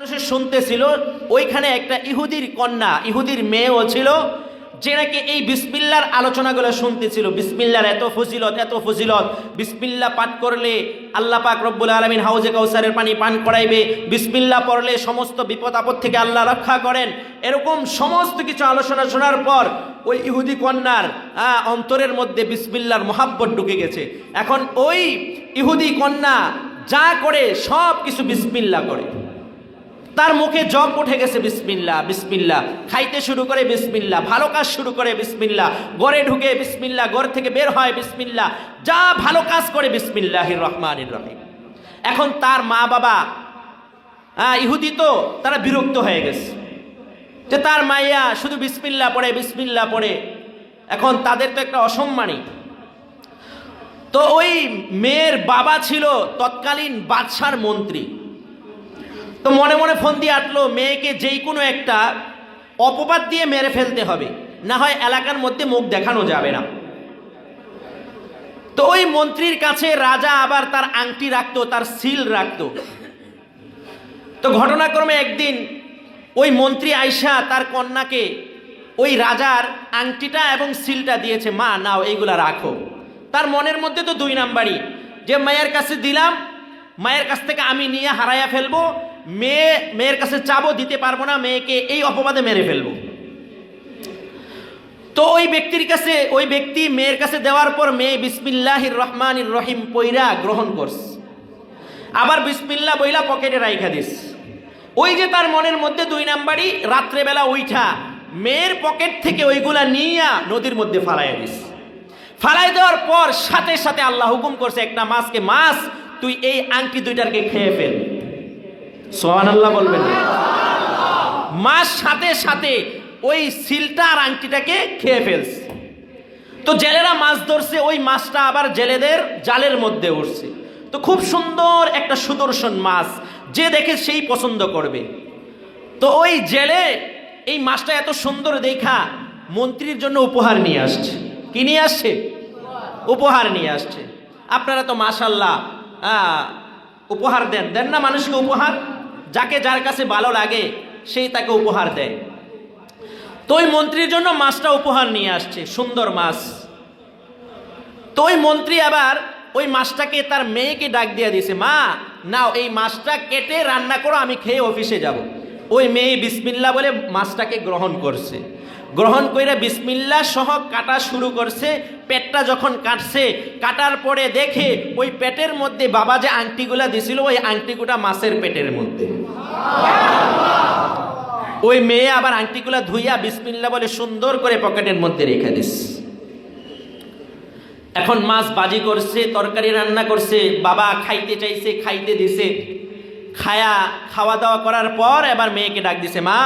মানুষের শুনতেছিল, ওইখানে একটা ইহুদির কন্যা, ইহুদির মেয়েও ছিল, যে নাকি এই বিসমিল্লার আলোচনাগুলো শুনতেছিল। বিসমিল্লার এত ফজিলত এত ফজিলত। বিসমিল্লা পাঠ করলে আল্লাহ পাক রব্বুল আলমিন হাউজে কাউসারের পানি পান করাইবে। বিসমিল্লা পড়লে সমস্ত বিপদ আপদ থেকে আল্লাহ রক্ষা করেন। এরকম সমস্ত কিছু আলোচনা শোনার পর ওই ইহুদি কন্যার অন্তরের মধ্যে বিসমিল্লার মহাব্বত ঢুকে গেছে। এখন ওই ইহুদি কন্যা যা করে সব কিছু বিসমিল্লা করে। তার মুখে জব উঠে গেছে বিসমিল্লা বিসমিল্লা খাইতে শুরু করে বিসমিল্লা ভালো কাজ শুরু করে বিসমিল্লা গড়ে ঢুকে বিসমিল্লা গড় থেকে বের হয় বিসমিল্লা যা ভালো কাজ করে বিসমিল্লাহির রহমানির রহিম। এখন তার মা বাবা ইহুদি তো, তারা বিরক্ত হয়ে গেছে। যে তার মাইয়া শুধু বিসমিল্লা পড়ে বিসমিল্লা পড়ে। এখন তাদের তো একটা অসম্মানী তো ওই মেয়ের বাবা ছিল তৎকালীন বাদশার মন্ত্রী। তো মনে মনে ফোন দিয়ে আটলো, মেয়েকে যেই কোনো একটা অপবাদ দিয়ে মেরে ফেলতে হবে। না হয় এলাকার মধ্যে মুখ দেখানো যাবে না। তো ওই মন্ত্রীর কাছে রাজা আবার তার আংটি রাখতো, তার সিল রাখতো। তো ঘটনাক্রমে একদিন ওই মন্ত্রী আয়সা তার কন্যাকে ওই রাজার আংটিটা এবং সিলটা দিয়েছে, মা, নাও, এইগুলা রাখো। তার মনের মধ্যে তো দুই নাম্বারই, যে, মায়ের কাছে দিলাম, মায়ের কাছ থেকে আমি নিয়ে হারাইয়া ফেলব মেয়ে, মেয়ের কাছে চাবো দিতে পারব না, মেয়েকে এই অপবাদে মেরে ফেলব। তো ওই ব্যক্তির কাছে, ওই ব্যক্তি মেয়ের কাছে দেওয়ার পর মেয়ে বিসমিল্লাহির রহমানির রহিম পৈরা গ্রহণ করছে। আবার বিসমিল্লা বইলা পকেটে রাইখা দিস। ওই যে তার মনের মধ্যে দুই নাম্বারই, রাত্রেবেলা উইঠা মেয়ের পকেট থেকে ওইগুলা নিয়া নদীর মধ্যে ফালাইয়া দিস। ফালাই দেওয়ার পর সাথে সাথে আল্লাহ হুকুম করছে, একটা মাছকে মাছ, তুই এই আংটি দুইটারকে খেয়ে ফেল। সোহান আল্লাহ বলবেন। মাছ সাথে সাথে ওই সিলটা আর আংটিটাকে খেয়ে ফেলছে। তো জেলেরা মাছ ধরছে ওই মাছটা আবার জেলেদের জালের মধ্যে উঠছে তো খুব সুন্দর একটা সুদর্শন মাছ যে দেখে সেই পছন্দ করবে। তো ওই জেলে এই মাছটা এত সুন্দর দেখা মন্ত্রীর জন্য উপহার নিয়ে আসছে। কি নিয়ে আসছে? উপহার নিয়ে আসছে। আপনারা তো মাশাল্লাহ আহ, উপহার দেন। দেন না মানুষকে উপহার? যাকে যার কাছে ভালো লাগে, সেই তাকে উপহার দেয়। তো ওই মন্ত্রীর জন্য মাছটা উপহার নিয়ে আসছে, সুন্দর মাছ। তো ওই মন্ত্রী আবার ওই মাছটাকে তার মেয়েকে ডাক দিয়ে দিয়েছে, মা, নাও, এই মাছটা কেটে রান্না করো, আমি খেয়ে অফিসে যাব। ওই মেয়ে বিসমিল্লা বলে মাছটাকে গ্রহণ করছে। গ্রহণ করে বিসমিল্লা সহ কাটা শুরু করছে, পেটটা যখন কাটছে, কাটার পরে দেখে ওই পেটের মধ্যে বাবা যে আংটিগুলা দিছিল, ওই আংটিগুলা মাছের পেটের মধ্যে। ওই মেয়ে আবার আংটিগুলা ধুইয়া বিসমিল্লা বলে সুন্দর করে পকেটের মধ্যে রেখে দিস। এখন মাছ বাজি করছে, তরকারি রান্না করছে, বাবা খাইতে চাইছে, খাইতে দিছে। খায়া, খাওয়া দাওয়া করার পর এবার মেয়েকে ডাক দিছে, মা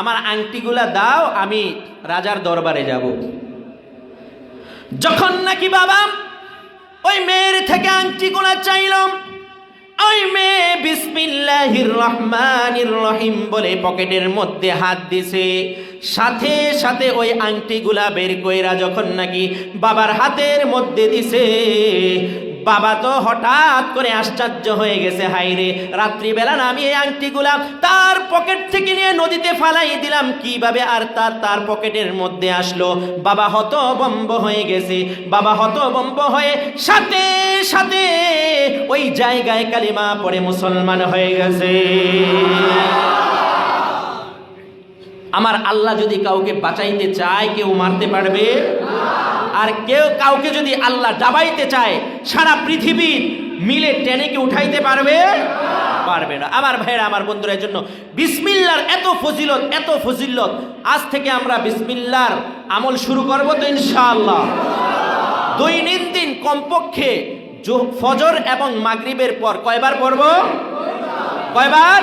আমার আংটিগুলা দাও, আমি রাজার দরবারে যাব। যখন নাকি বাবা ওই মেয়ের থেকে আংটিগুলা চাইলাম, ওই মেয়ে বিসমিল্লাহির রহমানির রহিম বলে পকেটের মধ্যে হাত দিছে। সাথে সাথে ওই আংটিগুলা বের কইরা যখন নাকি বাবার হাতের মধ্যে দিছে বাবা তো হঠাৎ করে আশ্চর্য হয়ে গেছে হাইরে রাত্রিবেলা আমি এই আংটিগুলা তার পকেট থেকে নিয়ে নদীতে ফালাই দিলাম, কীভাবে আর তার তার পকেটের মধ্যে আসলো? বাবা হতবম্ব হয়ে গেছে। বাবা হতবম্ব হয়ে সাথে সাথে ওই জায়গায় কালিমা পড়ে মুসলমান হয়ে গেছে। আমার আল্লাহ যদি কাউকে বাঁচাইতে চায়, কেউ মারতে পারবে? আর কেউ কাউকে যদি আল্লাহ ডাবাইতে চায়, সারা পৃথিবীর মিলে টেনে কি উঠাইতে পারবে? পারবে না। আমার ভাইরা, আমার বন্ধুরা জন্য বিসমিল্লার এত ফজিলত এত ফজিলত। আজ থেকে আমরা বিসমিল্লার আমল শুরু করব তো ইনশাআল্লাহ। দৈনন্দিন কমপক্ষে ফজর এবং মাগরিবের পর কয়বার পড়ব? কয়বার?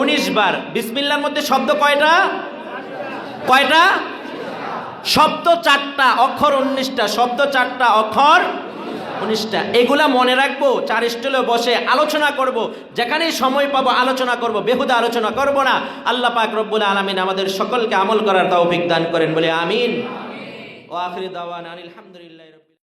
উনিশ বার। বিসমিল্লার মধ্যে শব্দ কয়টা? কয়টা? শব্দ চারটা, অক্ষর উনিশটা, শব্দ চারটা, অক্ষর উনিশটা। এগুলা মনে রাখব, চার স্টলে বসে আলোচনা করব, যেখানেই সময় পাবো আলোচনা করব, বেহুদা আলোচনা করব না। আল্লাহ পাক রব্বুল আলমিন আমাদের সকলকে আমল করার তৌফিক দান করেন বলে আমিন। ও আখরি দাওয়ান আলহামদুলিল্লাহ